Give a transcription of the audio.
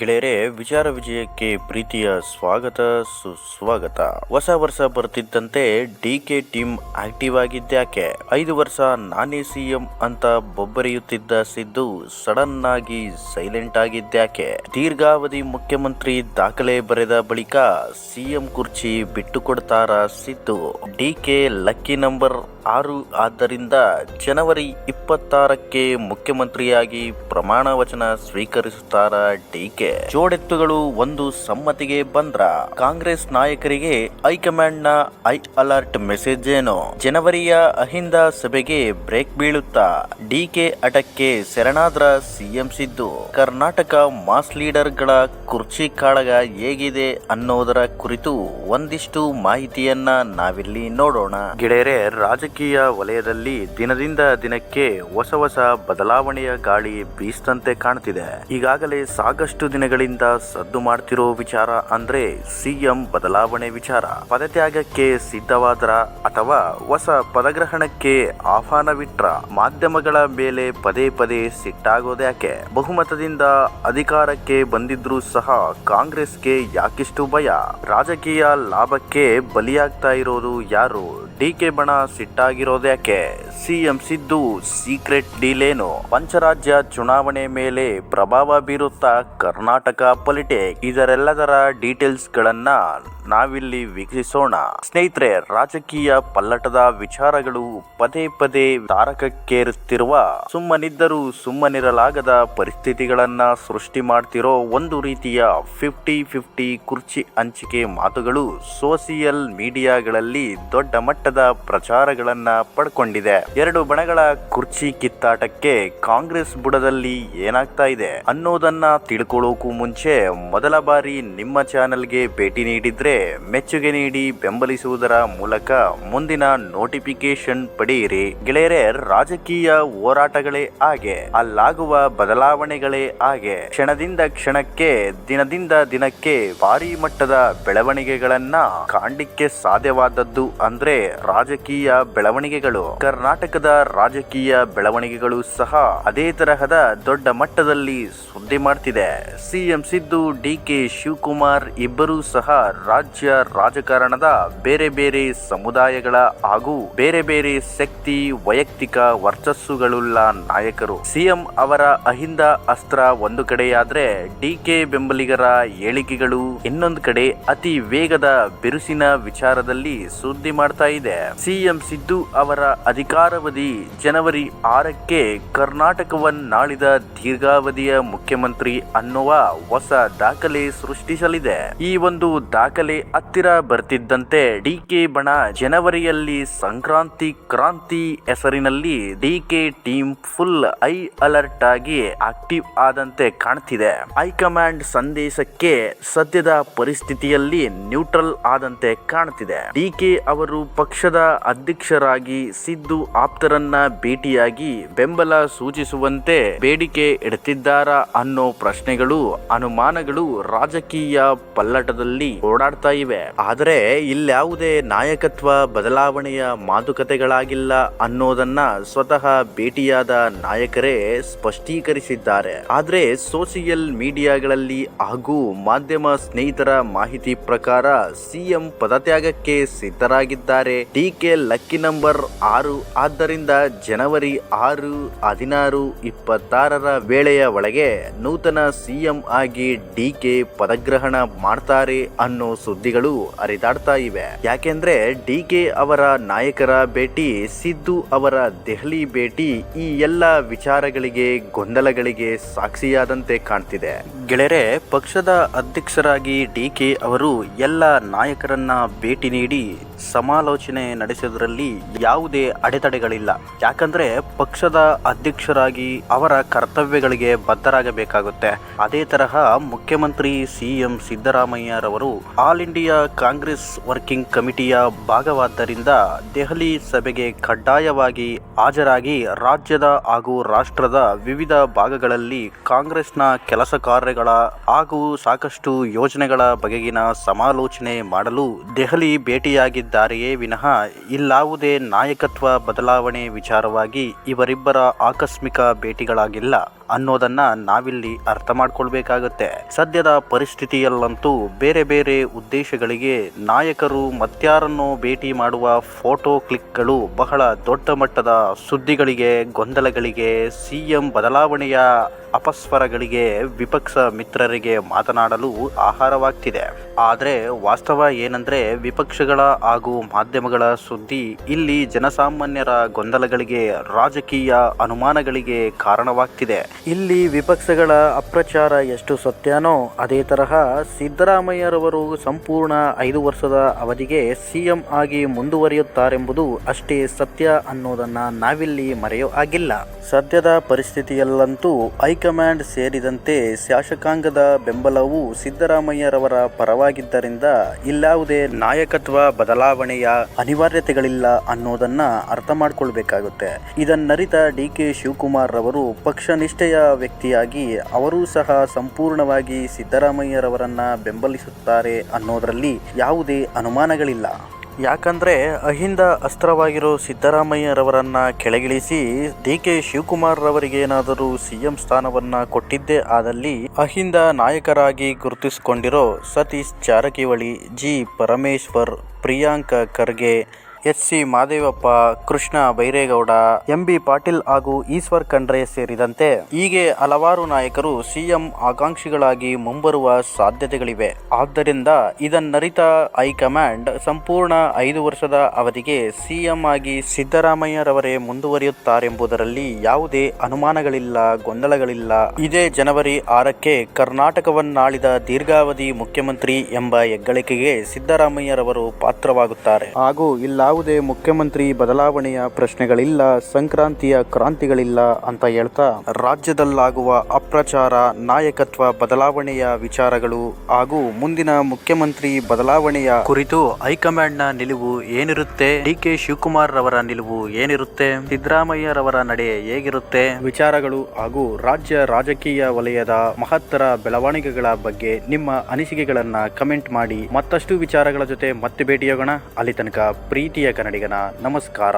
ಗೆಳೆಯರೆ, ವಿಚಾರ ವಿಜಯಕ್ಕೆ ಪ್ರೀತಿಯ ಸ್ವಾಗತ, ಸುಸ್ವಾಗತ. ಹೊಸ ವರ್ಷ ಬರ್ತಿದ್ದಂತೆ ಡಿ ಕೆ ಟೀಮ್ ಆಕ್ಟಿವ್ ಆಗಿದ್ದ್ಯಾಕೆ? ಐದು ವರ್ಷ ನಾನೇ ಸಿಎಂ ಅಂತ ಬೊಬ್ಬರಿಯುತ್ತಿದ್ದ ಸಿದ್ದು ಸಡನ್ ಆಗಿ ಸೈಲೆಂಟ್ ಆಗಿದ್ದ್ಯಾಕೆ? ದೀರ್ಘಾವಧಿ ಮುಖ್ಯಮಂತ್ರಿ ದಾಖಲೆ ಬರೆದ ಬಳಿಕ ಸಿಎಂ ಕುರ್ಚಿ ಬಿಟ್ಟು ಕೊಡ್ತಾರ Siddu? D K lucky number ಆರು ಆದ್ದರಿಂದ ಜನವರಿ ಇಪ್ಪತ್ತಾರಕ್ಕೆ ಮುಖ್ಯಮಂತ್ರಿಯಾಗಿ ಪ್ರಮಾಣ ವಚನ ಸ್ವೀಕರಿಸುತ್ತಾರ ಡಿಕೆ ಜೋಡೆತ್ತುಗಳು ಒಂದು ಸಮ್ಮತಿಗೆ ಬಂದ್ರ ಕಾಂಗ್ರೆಸ್ ನಾಯಕರಿಗೆ ಹೈಕಮಾಂಡ್ನ ಐ ಅಲರ್ಟ್ ಮೆಸೇಜ್ ಏನು? ಜನವರಿಯ ಅಹಿಂದ ಸಭೆಗೆ ಬ್ರೇಕ್ ಬೀಳುತ್ತಾ ಡಿಕೆ ಅಟಕ್ಕೆ ಶರಣಾದ್ರ ಸಿಎಂ ಸಿದ್ದು. ಕರ್ನಾಟಕ ಮಾಸ್ ಲೀಡರ್ಗಳ ಕುರ್ಚಿ ಕಾಳಗ ಹೇಗಿದೆ ಅನ್ನೋದರ ಕುರಿತು ಒಂದಿಷ್ಟು ಮಾಹಿತಿಯನ್ನ ನಾವಿಲ್ಲಿ ನೋಡೋಣ. ಗೆಳೆಯರೆ, ರಾಜಕೀಯ ವಲಯದಲ್ಲಿ ದಿನದಿಂದ ದಿನಕ್ಕೆ ಹೊಸ ಹೊಸ ಬದಲಾವಣೆಯ ಗಾಳಿ ಬೀಸ್ತಂತೆ ಕಾಣುತ್ತಿದೆ ಈಗಾಗಲೇ ಸಾಕಷ್ಟು ದಿನಗಳಿಂದ ಸದ್ದು ಮಾಡ್ತಿರೋ ವಿಚಾರ ಅಂದ್ರೆ ಸಿಎಂ ಬದಲಾವಣೆ ವಿಚಾರ. ಪದತ್ಯಾಗಕ್ಕೆ ಸಿದ್ಧವಾದ್ರ ಅಥವಾ ಹೊಸ ಪದಗ್ರಹಣಕ್ಕೆ ಆಹ್ವಾನವಿಟ್ರ ಮಾಧ್ಯಮಗಳ ಮೇಲೆ ಪದೇ ಪದೇ ಸಿಟ್ಟಾಗೋದ್ಯಾಕೆ ಬಹುಮತದಿಂದ ಅಧಿಕಾರಕ್ಕೆ ಬಂದಿದ್ರೂ ಸಹ ಕಾಂಗ್ರೆಸ್ಗೆ ಯಾಕಿಷ್ಟು ಭಯ? ರಾಜಕೀಯ ಲಾಭಕ್ಕೆ ಬಲಿಯಾಗ್ತಾ ಇರೋದು ಯಾರು? ಡಿಕೆ ಬಣ ಸಿಟ್ಟಾಗಿರೋದ್ಯಾಕೆ ಸಿಎಂ ಸಿದ್ದು ಸೀಕ್ರೆಟ್ ಡೀಲ್ ಏನು? ಪಂಚರಾಜ್ಯ ಚುನಾವಣೆ ಮೇಲೆ ಪ್ರಭಾವ ಬೀರುತ್ತಾ ಕರ್ನಾಟಕ ಪೊಲಿಟಿಕ್? ಇದರೆಲ್ಲದರ ಡೀಟೇಲ್ಸ್ ಗಳನ್ನ ನಾವಿಲ್ಲಿ ವೀಕ್ಷಿಸೋಣ. ಸ್ನೇಹಿತರೆ, ರಾಜಕೀಯ ಪಲ್ಲಟದ ವಿಚಾರಗಳು ಪದೇ ಪದೇ ತಾರಕಕ್ಕೇರುತ್ತಿರುವ ಸುಮ್ಮನಿದ್ದರೂ ಸುಮ್ಮನಿರಲಾಗದ ಪರಿಸ್ಥಿತಿಗಳನ್ನ ಸೃಷ್ಟಿ ಮಾಡ್ತಿರೋ ಒಂದು ರೀತಿಯ ಫಿಫ್ಟಿ ಫಿಫ್ಟಿ ಕುರ್ಚಿ ಹಂಚಿಕೆ ಮಾತುಗಳು ಸೋಷಿಯಲ್ ಮೀಡಿಯಾಗಳಲ್ಲಿ ದೊಡ್ಡ ಮಟ್ಟದ ಪ್ರಚಾರಗಳನ್ನ ಪಡ್ಕೊಂಡಿದೆ. ಎರಡು ಬಣಗಳ ಕುರ್ಚಿ ಕಿತ್ತಾಟಕ್ಕೆ ಕಾಂಗ್ರೆಸ್ ಬುಡದಲ್ಲಿ ಏನಾಗ್ತಾ ಇದೆ ಅನ್ನೋದನ್ನ ತಿಳ್ಕೊಳ್ಳೋಕು ಮುಂಚೆ ಮೊದಲ ಬಾರಿ ನಿಮ್ಮ ಚಾನೆಲ್ಗೆ ಭೇಟಿ ನೀಡಿದ್ರೆ ಮೆಚ್ಚುಗೆ ನೀಡಿ ಬೆಂಬಲಿಸುವುದರ ಮೂಲಕ ಮುಂದಿನ ನೋಟಿಫಿಕೇಶನ್ ಪಡೆಯಿರಿ. ಗೆಳೆಯರೇ, ರಾಜಕೀಯ ಹೋರಾಟಗಳೇ ಹಾಗೆ, ಅಲ್ಲಾಗುವ ಬದಲಾವಣೆಗಳೇ ಹಾಗೆ. ಕ್ಷಣದಿಂದ ಕ್ಷಣಕ್ಕೆ, ದಿನದಿಂದ ದಿನಕ್ಕೆ ಭಾರಿ ಮಟ್ಟದ ಬೆಳವಣಿಗೆಗಳನ್ನ ಕಾಣ್ಲಿಕ್ಕೆ ಸಾಧ್ಯವಾದದ್ದು ಅಂದ್ರೆ ರಾಜಕೀಯ ಬೆಳವಣಿಗೆಗಳು. ಕರ್ನಾಟಕದ ರಾಜಕೀಯ ಬೆಳವಣಿಗೆಗಳು ಸಹ ಅದೇ ತರಹದ ದೊಡ್ಡ ಮಟ್ಟದಲ್ಲಿ ಸುದ್ದಿ ಮಾಡ್ತಿದೆ. CM Siddu D K Shivakumar ಇಬ್ಬರೂ ಸಹ ರಾಜ್ಯ ರಾಜಕಾರಣದ ಬೇರೆ ಬೇರೆ ಸಮುದಾಯಗಳ ಹಾಗೂ ಬೇರೆ ಬೇರೆ ಶಕ್ತಿ, ವೈಯಕ್ತಿಕ ವರ್ಚಸ್ಸುಗಳುಳ್ಳ ನಾಯಕರು. ಸಿಎಂ ಅವರ ಅಹಿಂದ ಅಸ್ತ್ರ ಒಂದು ಕಡೆಯಾದ್ರೆ ಡಿ ಕೆ ಬೆಂಬಲಿಗರ ಹೇಳಿಕೆಗಳು ಇನ್ನೊಂದು ಕಡೆ ಅತಿ ವೇಗದ ಬಿರುಸಿನ ವಿಚಾರದಲ್ಲಿ ಸುದ್ದಿ ಮಾಡ್ತಾ ಇದೆ. ಸಿಎಂ ಸಿದ್ದು ಅವರ ಅಧಿಕಾರಾವಧಿ ಜನವರಿ ಆರಕ್ಕೆ ಕರ್ನಾಟಕವನ್ನಾಳಿದ ದೀರ್ಘಾವಧಿಯ ಮುಖ್ಯಮಂತ್ರಿ ಅನ್ನುವ ಹೊಸ ದಾಖಲೆ ಸೃಷ್ಟಿಸಲಿದೆ. ಈ ಒಂದು ದಾಖಲೆ ಹತ್ತಿರ ಬರ್ತಿದ್ದಂತೆ ಡಿಕೆ ಬಣ ಜನವರಿಯಲ್ಲಿ ಸಂಕ್ರಾಂತಿ ಕ್ರಾಂತಿ ಹೆಸರಿನಲ್ಲಿ ಡಿಕೆ ಟೀಮ್ ಫುಲ್ ಐ ಅಲರ್ಟ್ ಆಗಿ ಆಕ್ಟಿವ್ ಆದಂತೆ ಕಾಣ್ತಿದೆ. ಹೈಕಮಾಂಡ್ ಸಂದೇಶಕ್ಕೆ ಸದ್ಯದ ಪರಿಸ್ಥಿತಿಯಲ್ಲಿ ನ್ಯೂಟ್ರಲ್ ಆದಂತೆ ಕಾಣ್ತಿದೆ. ಡಿಕೆ ಅವರು ಪಕ್ಷದ ಅಧ್ಯಕ್ಷರಾಗಿ ಸಿದ್ದು ಆಪ್ತರನ್ನ ಭೇಟಿಯಾಗಿ ಬೆಂಬಲ ಸೂಚಿಸುವಂತೆ ಬೇಡಿಕೆ ಇಡುತ್ತಿದ್ದಾರಾ ಅನ್ನೋ ಪ್ರಶ್ನೆಗಳು, ಅನುಮಾನಗಳು ರಾಜಕೀಯ ಪಲ್ಲಟದಲ್ಲಿ ಓಡಾಡ್ತಾ ಇವೆ. ಆದರೆ ಇಲ್ಯಾವುದೇ ನಾಯಕತ್ವ ಬದಲಾವಣೆಯ ಮಾತುಕತೆಗಳಾಗಿಲ್ಲ ಅನ್ನೋದನ್ನ ಸ್ವತಃ ಭೇಟಿಯಾದ ನಾಯಕರೇ ಸ್ಪಷ್ಟೀಕರಿಸಿದ್ದಾರೆ. ಆದ್ರೆ ಸೋಷಿಯಲ್ ಮೀಡಿಯಾಗಳಲ್ಲಿ ಹಾಗೂ ಮಾಧ್ಯಮ ಸ್ನೇಹಿತರ ಮಾಹಿತಿ ಪ್ರಕಾರ ಸಿಎಂ ಪದತ್ಯಾಗಕ್ಕೆ ಸಿದ್ಧರಾಗಿದ್ದಾರೆ ಡಿಕೆ ಲಕ್ಕಿ ನಂಬರ್ ಆರು. ಆದ್ದರಿಂದ ಜನವರಿ ಆರು, ಹದಿನಾರು, ಇಪ್ಪತ್ತಾರರ ವೇಳೆಯ ಒಳಗೆ ನೂತನ ಸಿಎಂ ಆಗಿ ಡಿಕೆ ಪದಗ್ರಹಣ ಮಾಡ್ತಾರೆ ಅನ್ನೋ ಸುದ್ದಿಗಳು ಹರಿದಾಡ್ತಾ ಇವೆ. ಯಾಕೆಂದ್ರೆ ಡಿಕೆ ಅವರ ನಾಯಕರ ಭೇಟಿ, ಸಿದ್ದು ಅವರ ದೆಹಲಿ ಭೇಟಿ ಈ ಎಲ್ಲ ವಿಚಾರಗಳಿಗೆ ಗೊಂದಲಗಳಿಗೆ ಸಾಕ್ಷಿಯಾದಂತೆ ಕಾಣ್ತಿದೆ. ಗೆಳೆಯರೆ ಪಕ್ಷದ ಅಧ್ಯಕ್ಷರಾಗಿ ಡಿಕೆ ಅವರು ಎಲ್ಲ ನಾಯಕರನ್ನ ಭೇಟಿ ನೀಡಿ ಸಮಾಲೋಚನೆ ನಡೆಸಿದ್ರಲ್ಲಿ ಯಾವುದೇ ಅಡೆತಡೆಗಳಿಲ್ಲ. ಯಾಕಂದ್ರೆ ಪಕ್ಷದ ಅಧ್ಯಕ್ಷರಾಗಿ ಅವರ ಕರ್ತವ್ಯಗಳಿಗೆ ಬದ್ಧರಾಗಬೇಕಾಗುತ್ತೆ. ಅದೇ ತರಹ ಮುಖ್ಯಮಂತ್ರಿ ಸಿಎಂ ಸಿದ್ದರಾಮಯ್ಯರವರು ಆಲ್ ಇಂಡಿಯಾ ಕಾಂಗ್ರೆಸ್ ವರ್ಕಿಂಗ್ ಕಮಿಟಿಯ ಭಾಗವಾದ್ದರಿಂದ ದೆಹಲಿ ಸಭೆಗೆ ಕಡ್ಡಾಯವಾಗಿ ಹಾಜರಾಗಿ ರಾಜ್ಯದ ಹಾಗೂ ರಾಷ್ಟ್ರದ ವಿವಿಧ ಭಾಗಗಳಲ್ಲಿ ಕಾಂಗ್ರೆಸ್ನ ಕೆಲಸ ಕಾರ್ಯಗಳ ಹಾಗೂ ಸಾಕಷ್ಟು ಯೋಜನೆಗಳ ಬಗೆಗಿನ ಸಮಾಲೋಚನೆ ಮಾಡಲು ದೆಹಲಿ ಭೇಟಿಯಾಗಿದ್ದಾರೆಯೇ ವಿನಃ ಇಲ್ಲಾವುದೇ ನಾಯಕತ್ವ ಬದಲಾವಣೆ ವಿಚಾರವಾಗಿ ಇವರಿಬ್ಬರ ಆಕಸ್ಮಿಕ ಭೇಟಿಗಳಾಗಿಲ್ಲ. ಅನ್ನೋದನ್ನ ನಾವಿಲ್ಲಿ ಅರ್ಥ ಮಾಡ್ಕೊಳ್ಬೇಕಾಗತ್ತೆ. ಸದ್ಯದ ಪರಿಸ್ಥಿತಿಯಲ್ಲಂತೂ ಬೇರೆ ಬೇರೆ ಉದ್ದೇಶಗಳಿಗೆ ನಾಯಕರು ಮತ್ಯಾರನ್ನು ಭೇಟಿ ಮಾಡುವ ಫೋಟೋ ಕ್ಲಿಕ್ಗಳು ಬಹಳ ದೊಡ್ಡ ಮಟ್ಟದ ಸುದ್ದಿಗಳಿಗೆ, ಗೊಂದಲಗಳಿಗೆ ಸಿಎಂ ಬದಲಾವಣೆಯ ಅಪಸ್ವರಗಳಿಗೆ ವಿಪಕ್ಷ ಮಿತ್ರರಿಗೆ ಮಾತನಾಡಲು ಆಹಾರವಾಗ್ತಿದೆ. ಆದರೆ ವಾಸ್ತವ ಏನಂದ್ರೆ ವಿಪಕ್ಷಗಳ ಹಾಗೂ ಮಾಧ್ಯಮಗಳ ಸುದ್ದಿ ಇಲ್ಲಿ ಜನಸಾಮಾನ್ಯರ ಗೊಂದಲಗಳಿಗೆ ರಾಜಕೀಯ ಅನುಮಾನಗಳಿಗೆ ಕಾರಣವಾಗ್ತಿದೆ. ಇಲ್ಲಿ ವಿಪಕ್ಷಗಳ ಅಪ್ರಚಾರ ಎಷ್ಟು ಸತ್ಯನೋ ಅದೇ ತರಹ ಸಿದ್ದರಾಮಯ್ಯರವರು ಸಂಪೂರ್ಣ ಐದು ವರ್ಷದ ಅವಧಿಗೆ ಸಿಎಂ ಆಗಿ ಮುಂದುವರಿಯುತ್ತಾರೆಂಬುದು ಅಷ್ಟೇ ಸತ್ಯ ಅನ್ನೋದನ್ನ ನಾವಿಲ್ಲಿ ಮರೆಯೋ ಆಗಿಲ್ಲ ಸದ್ಯದ ಪರಿಸ್ಥಿತಿಯಲ್ಲಂತೂ ಹೈಕಮಾಂಡ್ ಸೇರಿದಂತೆ ಶಾಸಕಾಂಗದ ಬೆಂಬಲವು ಸಿದ್ದರಾಮಯ್ಯರವರ ಪರವಾಗಿದ್ದರಿಂದ ಇಲ್ಲಾವುದೇ ನಾಯಕತ್ವ ಬದಲಾವಣೆಯ ಅನಿವಾರ್ಯತೆಗಳಿಲ್ಲ ಅನ್ನೋದನ್ನ ಅರ್ಥ ಮಾಡಿಕೊಳ್ಬೇಕಾಗುತ್ತೆ. ಇದನ್ನರಿತ ಡಿ ಕೆ ಶಿವಕುಮಾರ್ ರವರು ಪಕ್ಷನಿಷ್ಠೆಯ ವ್ಯಕ್ತಿಯಾಗಿ ಅವರೂ ಸಹ ಸಂಪೂರ್ಣವಾಗಿ ಸಿದ್ದರಾಮಯ್ಯರವರನ್ನ ಬೆಂಬಲಿಸುತ್ತಾರೆ ಅನ್ನೋದರಲ್ಲಿ ಯಾವುದೇ ಅನುಮಾನಗಳಿಲ್ಲ. ಯಾಕಂದ್ರೆ ಅಹಿಂದ ಅಸ್ತ್ರವಾಗಿರೋ ಸಿದ್ದರಾಮಯ್ಯರವರನ್ನ ಕೆಳಗಿಳಿಸಿ ಡಿ ಕೆ ಶಿವಕುಮಾರ್ ರವರಿಗೆ ಏನಾದರೂ ಸಿಎಂ ಸ್ಥಾನವನ್ನ ಕೊಟ್ಟಿದ್ದೇ ಆದಲ್ಲಿ ಅಹಿಂದ ನಾಯಕರಾಗಿ ಗುರುತಿಸಿಕೊಂಡಿರೋ Satish Jarkiholi, G. Parameshwar, Priyanka Kharge H C Mahadevappa, Krishna Byregowda, M B Patil ಹಾಗೂ ಈಶ್ವರ್ ಖಂಡ್ರೆ ಸೇರಿದಂತೆ ಹೀಗೆ ಹಲವಾರು ನಾಯಕರು ಸಿಎಂ ಆಕಾಂಕ್ಷಿಗಳಾಗಿ ಮುಂಬರುವ ಸಾಧ್ಯತೆಗಳಿವೆ. ಆದ್ದರಿಂದ ಇದನ್ನರಿತ ಹೈಕಮಾಂಡ್ ಸಂಪೂರ್ಣ ಐದು ವರ್ಷದ ಅವಧಿಗೆ ಸಿಎಂ ಆಗಿ ಸಿದ್ದರಾಮಯ್ಯರವರೇ ಮುಂದುವರಿಯುತ್ತಾರೆಂಬುದರಲ್ಲಿ ಯಾವುದೇ ಅನುಮಾನಗಳಿಲ್ಲ, ಗೊಂದಲಗಳಿಲ್ಲ. ಇದೇ ಜನವರಿ ಆರಕ್ಕೆ ಕರ್ನಾಟಕವನ್ನಾಳಿದ ದೀರ್ಘಾವಧಿ ಮುಖ್ಯಮಂತ್ರಿ ಎಂಬ ಹೆಗ್ಗಳಿಕೆಗೆ ಸಿದ್ದರಾಮಯ್ಯರವರು ಪಾತ್ರವಾಗುತ್ತಾರೆ. ಹಾಗೂ ಇಲ್ಲಾವುದೇ ಮುಖ್ಯಮಂತ್ರಿ ಬದಲಾವಣೆಯ ಪ್ರಶ್ನೆಗಳಿಲ್ಲ, ಸಂಕ್ರಾಂತಿಯ ಕ್ರಾಂತಿಗಳಿಲ್ಲ ಅಂತ ಹೇಳ್ತಾ ರಾಜ್ಯದಲ್ಲಾಗುವ ಅಪ್ರಚಾರ, ನಾಯಕತ್ವ ಬದಲಾವಣೆಯ ವಿಚಾರಗಳು ಹಾಗೂ ಮುಂದಿನ ಮುಖ್ಯಮಂತ್ರಿ ಬದಲಾವಣೆಯ ಕುರಿತು ಹೈಕಮಾಂಡ್ನ ನಿಲುವು ಏನಿರುತ್ತೆ? ಡಿ ಕೆ ಶಿವಕುಮಾರ್ ರವರ ನಿಲುವು ಏನಿರುತ್ತೆ? ಸಿದ್ದರಾಮಯ್ಯರವರ ನಡೆ ಹೇಗಿರುತ್ತೆ? ವಿಚಾರಗಳು ಹಾಗೂ ರಾಜ್ಯ ರಾಜಕೀಯ ವಲಯದ ಮಹತ್ತರ ಬೆಳವಣಿಗೆಗಳ ಬಗ್ಗೆ ನಿಮ್ಮ ಅನಿಸಿಕೆಗಳನ್ನ ಕಮೆಂಟ್ ಮಾಡಿ ಮತ್ತಷ್ಟು ವಿಚಾರಗಳ ಜೊತೆ ಮತ್ತೆ ಭೇಟಿಯಾಗೋಣ. ಅಲ್ಲಿ ತನಕ ಪ್ರೀತಿಯ ಕನ್ನಡಿಗನ ನಮಸ್ಕಾರ.